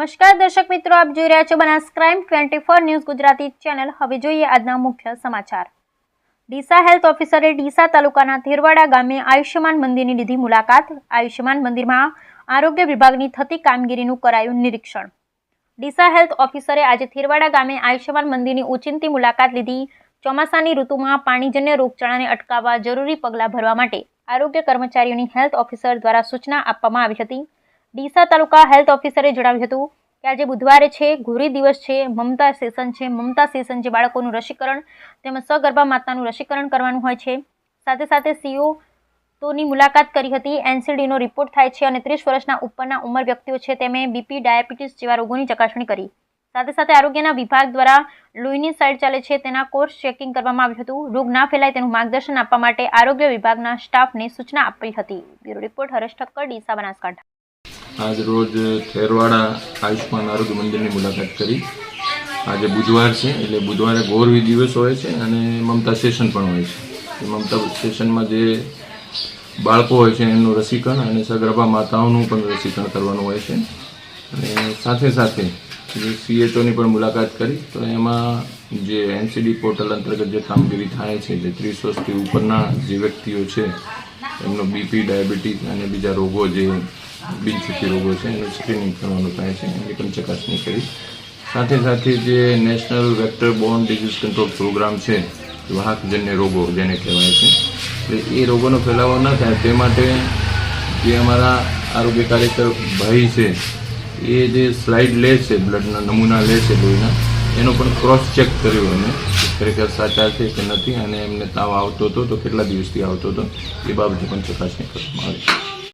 નમસ્કાર દર્શક મિત્રો, આપ જોઈ રહ્યા છો Banas crime twenty four news Gujarati channel. હવે જોઈએ આજના મુખ્ય સમાચાર. ડીસા હેલ્થ ઓફિસરે ડીસા તાલુકાના થેરવાડા ગામે આયુષ્યમાન મંદિરની લીધી મુલાકાત. આયુષ્યમાન મંદિરમાં આરોગ્ય વિભાગની થતી કામગીરીનું કરાયું નિરીક્ષણ. ડીસા હેલ્થ ઓફિસરે આજે થેરવાડા ગામે આયુષ્યમાન મંદિરની ઓચિંતી મુલાકાત લીધી. ચોમાસાની ઋતુમાં પાણીજન્ય રોગચાળાને અટકાવવા જરૂરી પગલાં ભરવા માટે આરોગ્ય કર્મચારીઓની હેલ્થ ઓફિસર દ્વારા સૂચના આપવામાં આવી હતી. ડીસા તાલુકા હેલ્થ ઓફિસરે જણાવ્યું હતું કે આજે બુધવારે છે, ઘોરી દિવસ છે, મમતા સેશન છે. મમતા સેશન જે બાળકોનું રસીકરણ તેમજ સગર્ભા માતાનું રસીકરણ કરવાનું હોય છે. સાથે સાથે સીઓ તોની મુલાકાત કરી હતી. એનસીડીનો રિપોર્ટ થાય છે અને ત્રીસ વર્ષના ઉપરના ઉંમર વ્યક્તિઓ છે તેમણે બીપી, ડાયાબિટીસ જેવા રોગોની ચકાસણી કરી. સાથે સાથે આરોગ્યના વિભાગ દ્વારા લોહીની સાઇડ ચાલે છે તેના કોર્સ ચેકિંગ કરવામાં આવ્યું હતું. રોગ ના ફેલાય તેનું માર્ગદર્શન આપવા માટે આરોગ્ય વિભાગના સ્ટાફને સૂચના આપી હતી. Bureau report Haresh Thakkar, Deesa Banaskantha. આજ રોજ થેરવાડા આયુષ્માન આરોગ્ય મંદિરની મુલાકાત કરી. આજે બુધવાર છે, એટલે બુધવારે ગોરવી દિવસ હોય છે અને મમતા સેશન પણ હોય છે. એ મમતા સેશનમાં જે બાળકો હોય છે એમનું રસીકરણ અને સગર્ભા માતાઓનું પણ રસીકરણ કરવાનું હોય છે. અને સાથે સાથે જે સીએચઓની પણ મુલાકાત કરી, તો એમાં જે એનસીડી પોર્ટલ અંતર્ગત જે કામગીરી થાય છે, જે ત્રીસ વર્ષથી ઉપરના જે વ્યક્તિઓ છે, એમનો બીપી, ડાયાબિટીસ અને બીજા રોગો જે બિનચૂકી રોગો છે સ્ક્રીનિંગ કરવાનું થાય છે, એની પણ ચકાસણી કરી સાથે સાથે જે national vector borne disease control programme છે વાહકજન્ય રોગો જેને કહેવાય છે, એટલે એ રોગોનો ફેલાવો ન થાય. તે માટે જે અમારા આરોગ્ય કાર્યકર ભાઈ છે, એ જે સ્લાઇડ લે છે, બ્લડના નમૂના લે છે લોહીના, એનો પણ ક્રોસ ચેક કર્યો અમે. ખરેખર સાચા છે કે નથી, અને એમને તાવ આવતો હતો, તો કેટલા દિવસથી આવતો હતો, એ બાબતે પણ ચકાસણી કરવામાં આવી